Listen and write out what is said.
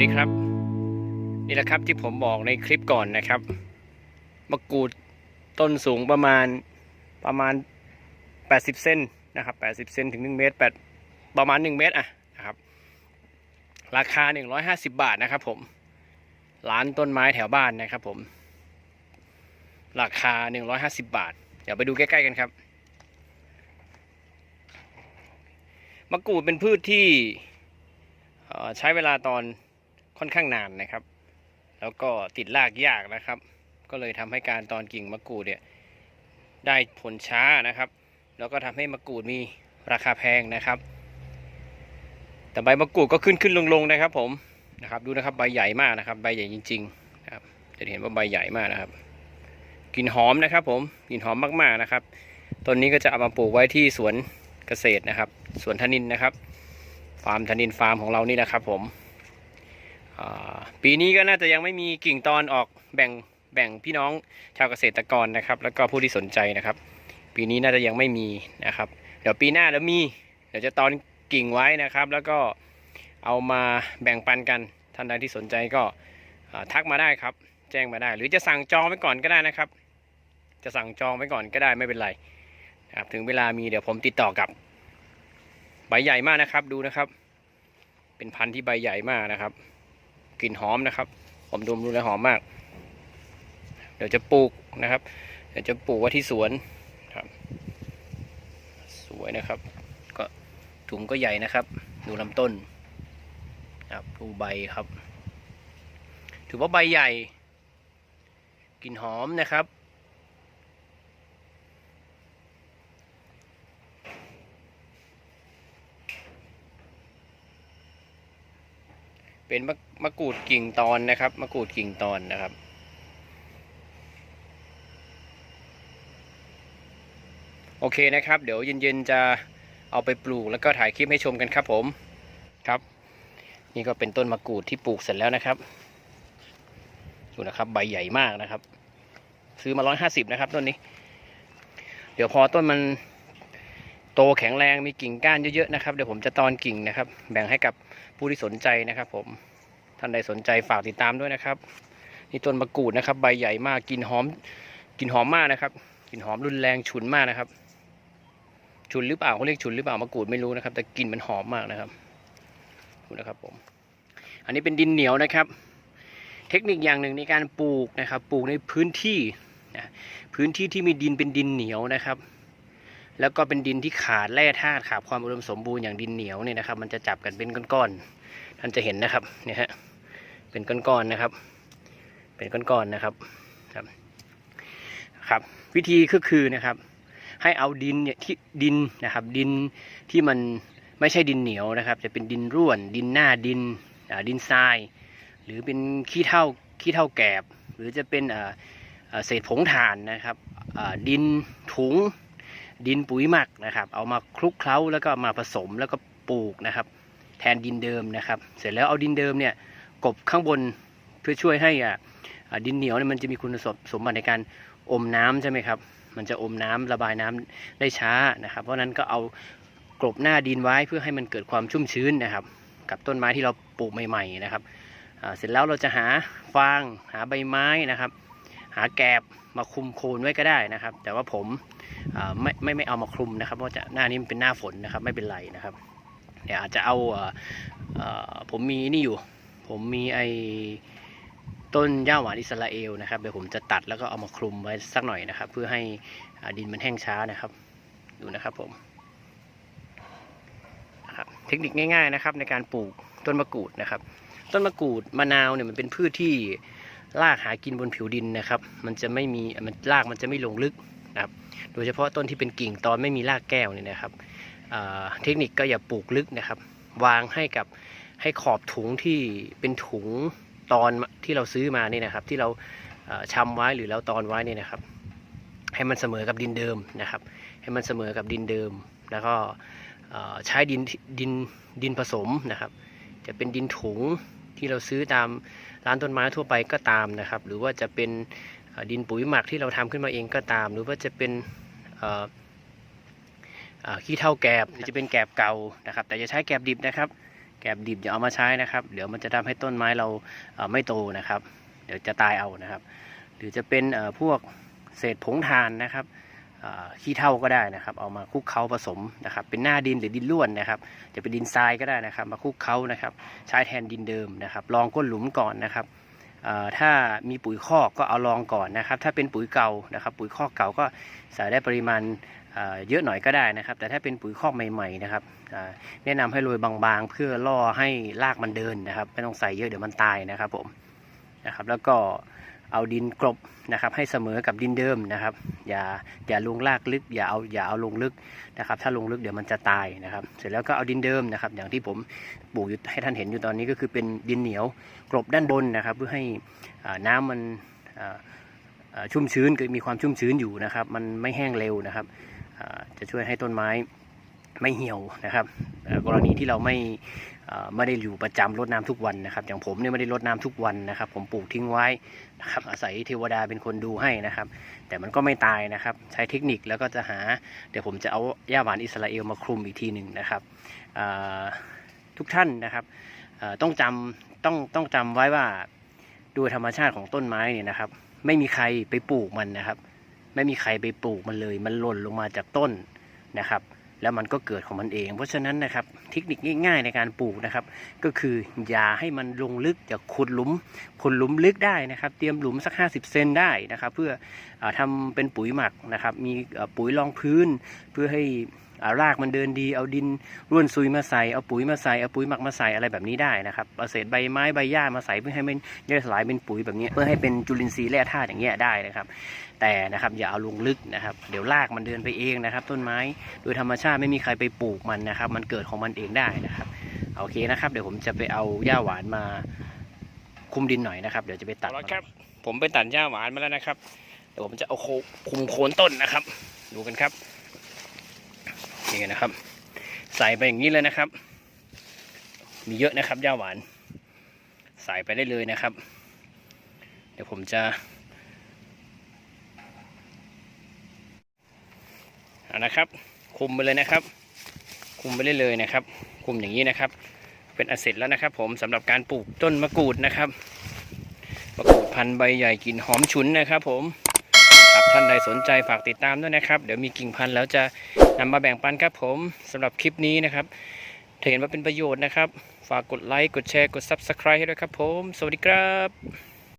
ดีครับ นี่แหละครับที่ผมบอกในคลิปก่อนนะครับมะกรูดต้นสูงประมาณประมาณ 80 เซนนะครับ 80 เซนถึง 1 เมตร8ประมาณ 1 เมตรอะนะครับ ราคา 150 บาทนะครับผมร้านต้นไม้แถวบ้านนะครับผม ราคา 150 บาท เดี๋ยวไปดูใกล้ๆกันครับมะกรูดเป็นพืชที่ใช้เวลาตอน ค่อนข้างนานนะครับ แล้วก็ติดรากยากนะครับ ก็เลยทำให้การตอนกิ่งมะกรูดเนี่ยได้ผลช้านะครับ แล้วก็ทำให้มะกรูดมีราคาแพงนะครับ แต่ใบมะกรูดก็ขึ้นขึ้นลงลงนะครับผมนะครับดูนะครับใบใหญ่มากนะครับ ใบใหญ่จริงๆนะครับจะเห็นว่าใบใหญ่มากนะครับกลิ่นหอมนะครับ ผมกลิ่นหอมมากๆนะครับต้นนี้ก็จะเอามาปลูกไว้ที่สวนเกษตรนะครับสวนธนินนะครับ ฟาร์มธนินฟาร์มของเรานี่แหละครับผม ปีนี้ก็น่าจะยังไม่มีกิ่งตอนออกแบ่งแบ่งพี่น้องชาวเกษตรกรนะครับ แล้วก็ผู้ที่สนใจนะครับ ปีนี้น่าจะยังไม่มีนะครับ เดี๋ยวปีหน้าแล้วมี เดี๋ยวจะตอนกิ่งไว้นะครับ แล้วก็เอามาแบ่งปันกันท่านใดที่สนใจก็ทักมาได้ครับ แจ้งมาได้ หรือจะสั่งจองไว้ก่อนก็ได้นะครับ จะสั่งจองไว้ก่อนก็ได้ไม่เป็นไรครับถึงเวลามีเดี๋ยวผมติดต่อกลับ ใบใหญ่มากนะครับดูนะครับ เป็นพันธุ์ที่ใบใหญ่มากนะครับ กลิ่นหอมนะครับ ผมดมดูแลวหอมมาก เดี๋ยวจะปลูกนะครับ เดี๋ยวจะปลูกไว้ที่สวนครับ สวยนะครับ ก็ถุงก็ใหญ่นะครับ ดูลำต้นครับดูใบครับ ถือว่าใบใหญ่กลิ่นหอมนะครับเป็นมะ มะกรูดกิ่งตอนนะครับมะกรูดกิ่งตอนนะครับ โอเคนะครับ เดี๋ยวเย็นๆจะเอาไปปลูกแล้วก็ถ่ายคลิปให้ชมกันครับผมครับ นี่ก็เป็นต้นมะกรูดที่ปลูกเสร็จแล้วนะครับดูนะครับ ใบใหญ่มากนะครับ ซื้อมาร้อยห้าสิบนะครับต้นนี้ เดี๋ยวพอต้นมันโตแข็งแรงมีกิ่งก้านเยอะๆนะครับเดี๋ยวผมจะตอนกิ่งนะครับ แบ่งให้กับผู้ที่สนใจนะครับผม ท่านใดสนใจฝากติดตามด้วยนะครับ นี่ต้นมะกรูดนะครับ ใบใหญ่มากกลิ่นหอมกลิ่นหอมมากนะครับกลิ่นหอมรุนแรงฉุนมากนะครับ ฉุนหรือเปล่าเขาเรียกฉุนหรือเปล่ามะกรูดไม่รู้นะครับ แต่กลิ่นมันหอมมากนะครับดูนะครับผม อันนี้เป็นดินเหนียวนะครับ เทคนิคอย่างหนึ่งในการปลูกนะครับ ปลูกในพื้นที่นะพื้นที่ที่มีดินเป็นดินเหนียวนะครับ แล้วก็เป็นดินที่ขาดแร่ธาตุขาดความอุดมสมบูรณ์อย่างดินเหนียวเนี่ยนะครับ มันจะจับกันเป็นก้อนๆท่านจะเห็นนะครับเนี่ยฮะ เป็นก้อนๆนะครับ เป็นก้อนๆนะครับครับครับ วิธีก็คือนะครับ ให้เอาดินเนี่ยที่ดินนะครับ ดินที่มันไม่ใช่ดินเหนียวนะครับ จะเป็นดินร่วน ดินหน้าดินดินทราย หรือเป็นขี้เท่าขี้เท่าแกบ หรือจะเป็นเศษผงถ่านนะครับดินถุง ดินปุ๋ยหมักนะครับ เอามาคลุกเคล้าแล้วก็มาผสมแล้วก็ปลูกนะครับ แทนดินเดิมนะครับ เสร็จแล้วเอาดินเดิมเนี่ย กบข้างบนเพื่อช่วยให้อะอ่าดินเหนียวเนี่ยมันจะมีคุณสมบัติในการอมน้ำใช่ไหมครับ มันจะอมน้ำระบายน้ำได้ช้านะครับ เพราะฉะนั้นก็เอากลบหน้าดินไว้เพื่อให้มันเกิดความชุ่มชื้นนะครับ กับต้นไม้ที่เราปลูกใหม่ ๆนะครับเสร็จแล้วเราจะหาฟางหาใบไม้นะครับ หาแกบมาคลุมโคนไว้ก็ได้นะครับ แต่ว่าผมาไม่ไม่ไม่เอามาคลุมนะครับ เพราะจะหน้านี้มันเป็นหน้าฝนนะครับไม่เป็นไรนะครับเดี๋ยวอาจจะเอาเอ่อเอ่อผมมีนี่อยู่ ผมมีไอ้ต้นย่าหวานอิสราเอลนะครับเดี๋ยวผมจะตัดแล้วก็เอามาคลุมไว้สักหน่อยนะครับ เพื่อให้ดินมันแห้งช้านะครับ ดูนะครับผมนะครับเทคนิคง่าย ๆนะครับ ในการปลูกต้นมะกรูดนะครับ ต้นมะกรูดมะนาวเนี่ยมันเป็นพืชที่รากหากินบนผิวดินนะครับ มันจะไม่มีมันรากมันจะไม่ลงลึกนะครับ โดยเฉพาะต้นที่เป็นกิ่งตอนไม่มีรากแก้วเนี่ยนะครับเทคนิคก็อย่าปลูกลึกนะครับ วางให้กับ ให้ขอบถุงที่เป็นถุงตอนที่เราซื้อมานี่นะครับ ที่เราเอ่อชำไว้หรือเราตอนไว้นี่นะครับ ให้มันเสมอกับดินเดิมนะครับ ให้มันเสมอกับดินเดิม แล้วก็ใช้ดินดินดินผสมนะครับ จะเป็นดินถุงที่เราซื้อตามร้านต้นไม้ทั่วไปก็ตามนะครับ หรือว่าจะเป็นดินปุ๋ยหมักที่เราทำขึ้นมาเองก็ตาม หรือว่าจะเป็นขี้เท่าแกบหรือจะเป็นแกบเก่านะครับ แต่จะใช้แกบดิบนะครับ แกบดิบอย่าเอามาใช้นะครับ เดี๋ยวมันจะทำให้ต้นไม้เราเอ่อไม่โตนะครับ เดี๋ยวจะตายเอานะครับ หรือจะเป็นพวกเศษผงทานนะครับขี้เถ้าก็ได้นะครับ เอามาคลุกเคล้าผสมนะครับ เป็นหน้าดินหรือดินล้วนนะครับ จะเป็นดินทรายก็ได้นะครับ มาคลุกเคล้านะครับ ใช้แทนดินเดิมนะครับ ลองก้นหลุมก่อนนะครับ ถ้ามีปุ๋ยคอกก็เอาลองก่อนนะครับ ถ้าเป็นปุ๋ยเก่านะครับ ปุ๋ยคอกเก่าก็ใส่ได้ปริมาณเเยอะหน่อยก็ได้นะครับ แต่ถ้าเป็นปุ๋ยคอกใหม่ๆนะครับแนะนำให้โรยบางๆ เพื่อล่อให้รากมันเดินนะครับ ไม่ต้องใส่เยอะเดี๋ยวมันตายนะครับผมนะครับ แล้วก็ เอาดินกลบนะครับให้เสมอกับดินเดิมนะครับ อย่าอย่าลงรากลึก อย่าเอาอย่าเอาลงลึกนะครับ ถ้าลงลึกเดี๋ยวมันจะตายนะครับ เสร็จแล้วก็เอาดินเดิมนะครับ อย่างที่ผมปลูกอยู่ให้ท่านเห็นอยู่ตอนนี้ก็คือเป็นดินเหนียวกลบด้านบนนะครับ เพื่อให้น้ำมันชุ่มชื้นมีความชุ่มชื้นอยู่นะครับ มันไม่แห้งเร็วนะครับจะช่วยให้ต้นไม้ ไม่เหี่ยวนะครับกรณีที่เราไม่ไม่ได้อยู่ประจำรดน้ำทุกวันนะครับ อย่างผมเนี่ยไม่ได้รดน้ำทุกวันนะครับ ผมปลูกทิ้งไว้นะครับอาศัยเทวดาเป็นคนดูให้นะครับ แต่มันก็ไม่ตายนะครับ ใช้เทคนิคแล้วก็จะหา เดี๋ยวผมจะเอาหญ้าหวานอิสราเอลมาคลุมอีกทีหนึ่งนะครับทุกท่านนะครับต้องจำต้องต้องจำไว้ว่าโดยธรรมชาติของต้นไม้เนี่ยนะครับ ไม่มีใครไปปลูกมันนะครับ ไม่มีใครไปปลูกมันเลย มันหล่นลงมาจากต้นนะครับ แล้วมันก็เกิดของมันเอง เพราะฉะนั้นนะครับเทคนิคง่ายๆในการปลูกนะครับ ก็คืออย่าให้มันลงลึกอย่าขุดหลุมขุดหลุมลึกได้นะครับ เตรียมหลุมสัก 50 เซนได้นะครับ เพื่ออาทำเป็นปุ๋ยหมักนะครับ มีปุ๋ยรองพื้นเพื่อให้ อ่ารากมันเดินดี เอาดินร่วนซุยมาใส่เอาปุ๋ยมาใส่เอาปุ๋ยหมักมาใส่อะไรแบบนี้ได้นะครับเอาเศษใบไม้ใบหญ้ามาใส่เพื่อให้มันย่อยสลายเป็นปุ๋ยแบบนี้เพื่อให้เป็นจุลินทรีย์แร่ธาตุอย่างเงี้ยได้นะครับ แต่นะครับอย่าเอาลงลึกนะครับ เดี๋ยวรากมันเดินไปเองนะครับ ต้นไม้โดยธรรมชาติไม่มีใครไปปลูกมันนะครับ มันเกิดของมันเองได้นะครับโอเคนะครับ เดี๋ยวผมจะไปเอาหญ้าหวานมาคุมดินหน่อยนะครับ เดี๋ยวจะไปตัดครับ ผมไปตัดหญ้าหวานมาแล้วนะครับเดี๋ยวผมจะเอาโคคุมโคนต้นนะครับ ดูกันครับ นี่นะครับ ใส่ไปอย่างนี้เลยนะครับ มีเยอะนะครับหญ้าหวาน ใส่ไปได้เลยนะครับ เดี๋ยวผมจะเอานะครับ คุมไปเลยนะครับ คุมไปได้เลยนะครับ คุมอย่างนี้นะครับ เป็นอันเสร็จแล้วนะครับ ผมสำหรับการปลูกต้นมะกรูดนะครับมะกรูดพันธุ์ใบใหญ่กลิ่นหอมฉุนนะครับ ผมครับท่านใดสนใจฝากติดตามด้วยนะครับ เดี๋ยวมีกิ่งพันธุ์แล้วจะ นำมาแบ่งปันครับผมสำหรับคลิปนี้นะครับถ้าเห็นว่าเป็นประโยชน์นะครับ ฝากกดไลค์ กดแชร์ กด Subscribe ให้ด้วยครับผม สวัสดีครับ